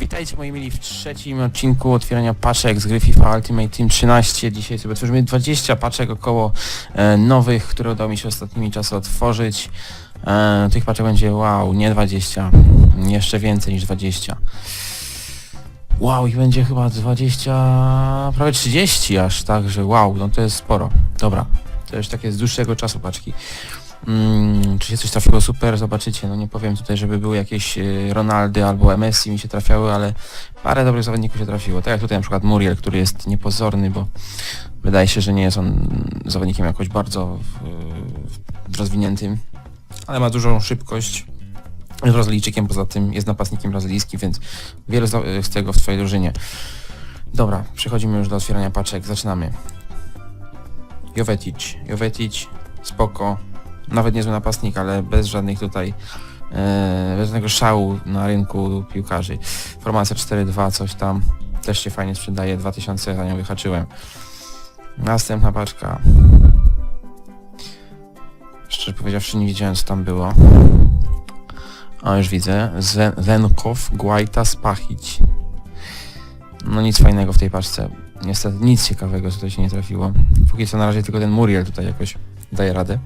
Witajcie moi mili w trzecim odcinku otwierania paczek z gry FIFA Ultimate Team 13. Dzisiaj sobie otworzymy 20 paczek około e, nowych, które udało mi się ostatnimi czasy otworzyć. E, tych paczek będzie wow, nie 20, jeszcze więcej niż 20. Wow, ich będzie chyba 20, prawie 30 aż, także wow, no to jest sporo. Dobra, to już takie z dłuższego czasu paczki. Mm, czy się coś trafiło super, zobaczycie. No nie powiem tutaj, żeby były jakieś y, Ronaldy albo Messi mi się trafiały, ale parę dobrych zawodników się trafiło. Tak jak tutaj na przykład Muriel, który jest niepozorny, bo wydaje się, że nie jest on zawodnikiem jakoś bardzo rozwiniętym, ale ma dużą szybkość. Jest rozliczykiem, poza tym jest napastnikiem brazylijskim, więc wiele z tego w swojej drużynie. Dobra, przechodzimy już do otwierania paczek, zaczynamy. Jovetic, Jovetic, spoko, nawet niezły napastnik, ale bez żadnych tutaj, e, bez żadnego szału na rynku piłkarzy. Formacja 4-2, coś tam, też się fajnie sprzedaje, 2000 za nią wyhaczyłem. Następna paczka. Szczerze powiedziawszy nie widziałem co tam było. A już widzę. Zen- Zenkow, Guaita, Spachić. No nic fajnego w tej paczce. Niestety nic ciekawego tutaj się nie trafiło. Póki co na razie tylko ten Muriel tutaj jakoś daje radę.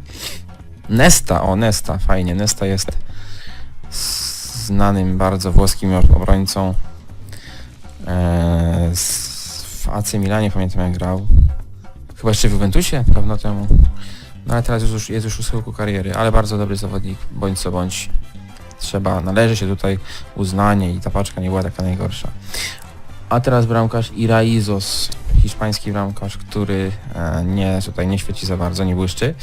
Nesta, o Nesta, fajnie. Nesta jest znanym bardzo włoskim obrońcą. Eee, w AC Milanie pamiętam jak grał. Chyba jeszcze w Juventusie dawno temu. No ale teraz już, jest już u schyłku kariery, ale bardzo dobry zawodnik, bądź co bądź. Trzeba, należy się tutaj uznanie i ta paczka nie była taka najgorsza. A teraz bramkarz Iraizos, hiszpański bramkarz, który e, nie, tutaj nie świeci za bardzo, nie błyszczy.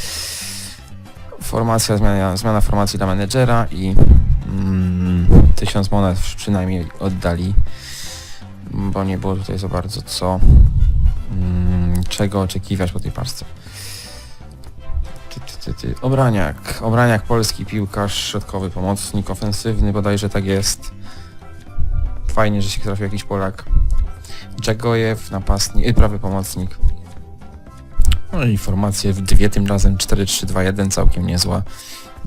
Formacja, zmiana, zmiana formacji dla menedżera i mm, tysiąc monet przynajmniej oddali, bo nie było tutaj za bardzo co, mm, czego oczekiwać po tej ty. Obraniak, Obraniak polski piłkarz, środkowy pomocnik, ofensywny, bodajże tak jest. Fajnie, że się trafił jakiś Polak. Dżagojew, napastnik, y, prawy pomocnik. No i formacje w dwie tym razem 4-3-2-1 całkiem niezła.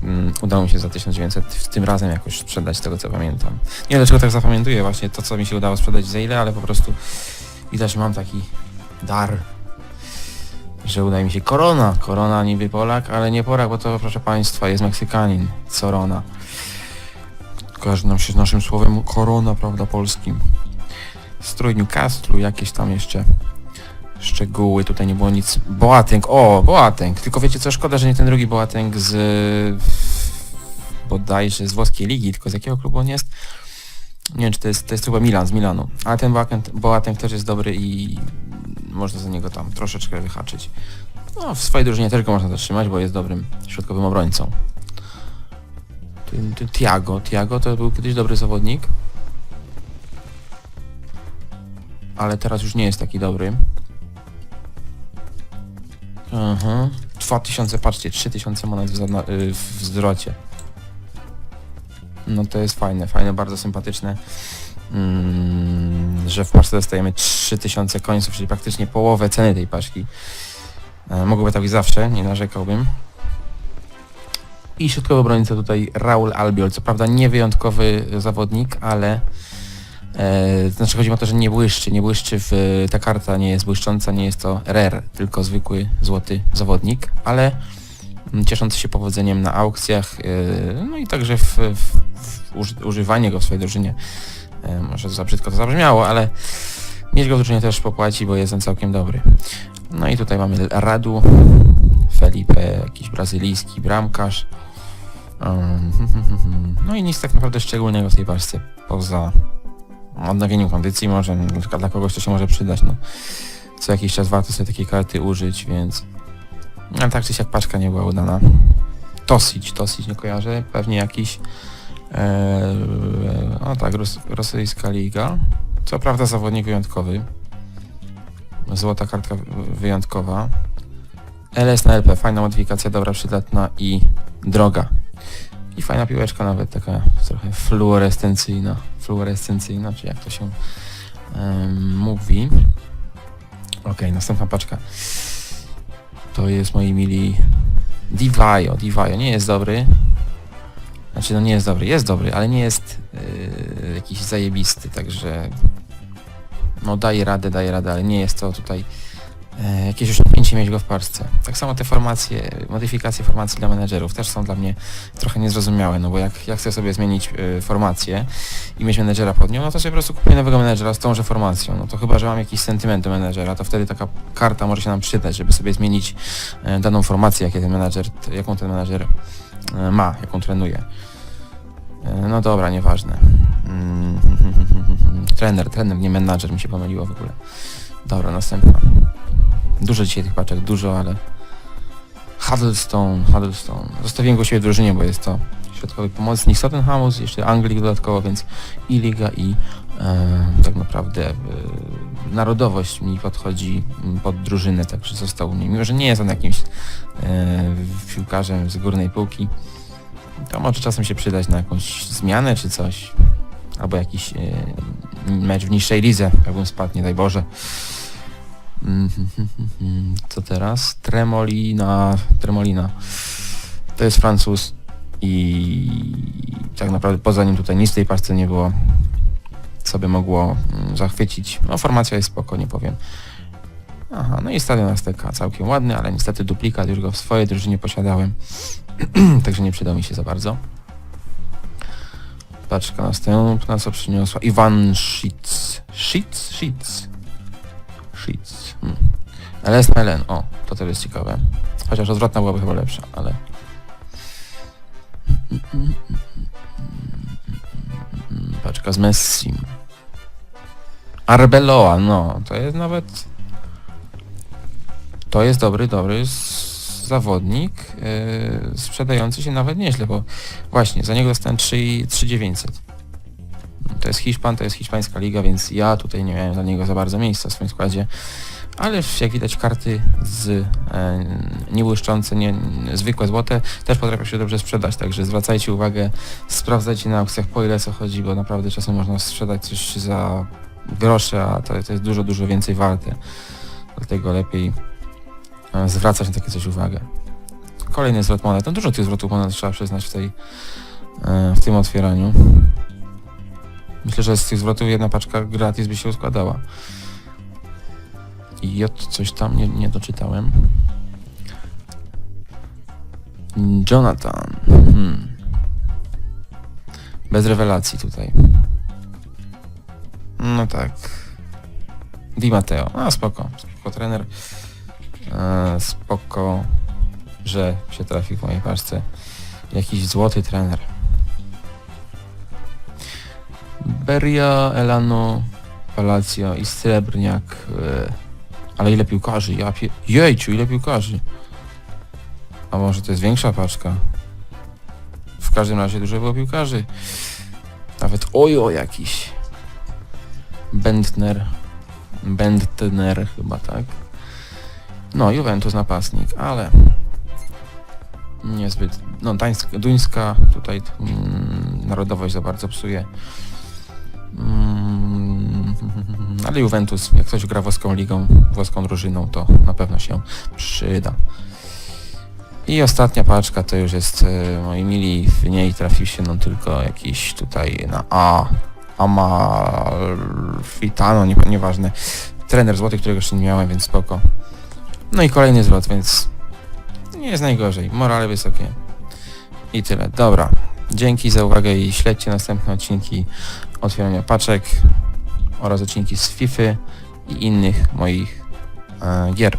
Mm, udało mi się za 1900 w tym razem jakoś sprzedać tego co pamiętam. Nie wiem dlaczego tak zapamiętuję właśnie to co mi się udało sprzedać za ile, ale po prostu widać, że mam taki dar, że udaje mi się korona. Korona niby Polak, ale nie Polak, bo to proszę Państwa jest Meksykanin. Corona. Kojarzy nam się z naszym słowem korona, prawda, polskim. Strój Newcastle, jakieś tam jeszcze szczegóły, tutaj nie było nic. Boateng, o, Boateng, tylko wiecie co, szkoda, że nie ten drugi Boateng z bodajże z włoskiej ligi, tylko z jakiego klubu on jest? Nie wiem, czy to jest, to jest chyba Milan, z Milanu. Ale ten Boateng, Boateng też jest dobry i można za niego tam troszeczkę wyhaczyć. No, w swojej drużynie też go można zatrzymać, bo jest dobrym środkowym obrońcą. Tiago, Tiago to był kiedyś dobry zawodnik. Ale teraz już nie jest taki dobry. Aha. 2000, patrzcie, 3000 monet w, y, w zwrocie. No to jest fajne, fajne, bardzo sympatyczne. Mm, że w paczce dostajemy 3000 końców, czyli praktycznie połowę ceny tej paczki. E, mogłoby tak być zawsze, nie narzekałbym. I środkowy obrońca tutaj Raul Albiol, co prawda nie wyjątkowy zawodnik, ale e, znaczy chodzi o to, że nie błyszczy, nie błyszczy w, ta karta nie jest błyszcząca, nie jest to rare, tylko zwykły złoty zawodnik, ale mm, cieszący się powodzeniem na aukcjach, e, no i także w, w, w uży, używanie go w swojej drużynie. E, może za brzydko to zabrzmiało, ale mieć go w drużynie też popłaci, bo jest on całkiem dobry. No i tutaj mamy Radu, Felipe, jakiś brazylijski bramkarz. Um, no i nic tak naprawdę szczególnego w tej paczce, poza odnowieniem kondycji może, dla, dla kogoś to się może przydać, no. Co jakiś czas warto sobie takiej karty użyć, więc... Ale tak czy siak paczka nie była udana. Tosić, Tosić nie kojarzę, pewnie jakiś... E, o tak, Rosy, rosyjska liga. Co prawda zawodnik wyjątkowy. Złota kartka wyjątkowa. LS na LP, fajna modyfikacja, dobra, przydatna i droga. I fajna piłeczka nawet, taka trochę fluorescencyjna. Fluorescencyjna, czy jak to się em, mówi. Ok, następna paczka. To jest, moi mili, Divayo, Divayo nie jest dobry. Znaczy no nie jest dobry, jest dobry, ale nie jest yy, jakiś zajebisty, także no daje radę, daje radę, ale nie jest to tutaj e, jakieś osiągnięcie mieć go w parce. Tak samo te formacje, modyfikacje formacji dla menedżerów też są dla mnie trochę niezrozumiałe, no bo jak ja chcę sobie zmienić e, formację i mieć menedżera pod nią, no to sobie po prostu kupuję nowego menedżera z tąże formacją. No to chyba, że mam jakiś sentyment do menedżera, to wtedy taka karta może się nam przydać, żeby sobie zmienić e, daną formację, jakie ten menedżer, jaką ten menedżer e, ma, jaką trenuje. E, No dobra, nieważne. Mm, trener, trener, nie menadżer, mi się pomyliło w ogóle. Dobra, następna. Dużo dzisiaj tych paczek, dużo, ale... Huddlestone, Huddlestone. Zostawiłem go siebie w drużynie, bo jest to środkowy pomocnik Tottenhamus, jeszcze Anglik dodatkowo, więc i liga, i e, tak naprawdę e, narodowość mi podchodzi m, pod drużynę, także został u mnie. Mimo, że nie jest on jakimś e, piłkarzem z górnej półki, to może czasem się przydać na jakąś zmianę czy coś. Albo jakiś e, mecz w niższej lidze, jakbym spadł, nie daj Boże. Co teraz? Tremolina. Tremolina. To jest Francuz i tak naprawdę poza nim tutaj nic w tej parce nie było, co by mogło mm, zachwycić. No formacja jest spoko, nie powiem. Aha, no i stadion Azteca całkiem ładny, ale niestety duplikat już go w swojej drużynie posiadałem, także nie przydał mi się za bardzo. Paczka następna, co przyniosła Iwan Szitz. Szitz? Szitz. Szitz. Hmm. LN, o, to też jest ciekawe. Chociaż odwrotna byłaby chyba lepsza, ale... Paczka z Messim. Arbeloa, no, to jest nawet... To jest dobry, dobry zawodnik, yy, sprzedający się nawet nieźle, bo właśnie, za niego dostałem 3 i 3900. To jest Hiszpan, to jest hiszpańska liga, więc ja tutaj nie miałem dla niego za bardzo miejsca w swoim składzie. Ale jak widać karty z e, niebłyszczące, nie, zwykłe złote też potrafią się dobrze sprzedać, także zwracajcie uwagę, sprawdzajcie na aukcjach po ile co chodzi, bo naprawdę czasem można sprzedać coś za grosze, a to, to jest dużo, dużo więcej warte. Dlatego lepiej e, zwracać na takie coś uwagę. Kolejny zwrot monet. No dużo tych zwrotów monet trzeba przyznać w tej e, w tym otwieraniu. Myślę, że z tych zwrotów jedna paczka gratis by się składała. J coś tam nie, nie doczytałem. Jonathan. Hmm. Bez rewelacji tutaj. No tak. Di Matteo. A spoko. Spoko trener. E, spoko, że się trafił w mojej paczce. Jakiś złoty trener. Beria, Elano, Palacio i Srebrniak. E, ale ile piłkarzy? Ja pie... Jejciu, ile piłkarzy? A może to jest większa paczka? W każdym razie dużo było piłkarzy. Nawet ojo jakiś. Bentner. Bentner chyba, tak? No, Juventus napastnik, ale niezbyt, no dańska, duńska tutaj mm, narodowość za bardzo psuje. Ale Juventus, jak ktoś gra włoską ligą, włoską drużyną, to na pewno się przyda. I ostatnia paczka to już jest, e, moi mili, w niej trafił się no tylko jakiś tutaj na A, Amalfitano, nie, nieważne. Trener złoty, którego jeszcze nie miałem, więc spoko. No i kolejny zwrot, więc nie jest najgorzej. Morale wysokie. I tyle. Dobra. Dzięki za uwagę i śledźcie następne odcinki otwierania paczek oraz odcinki z FIFA i innych moich e, gier.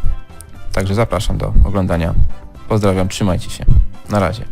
Także zapraszam do oglądania. Pozdrawiam, trzymajcie się. Na razie.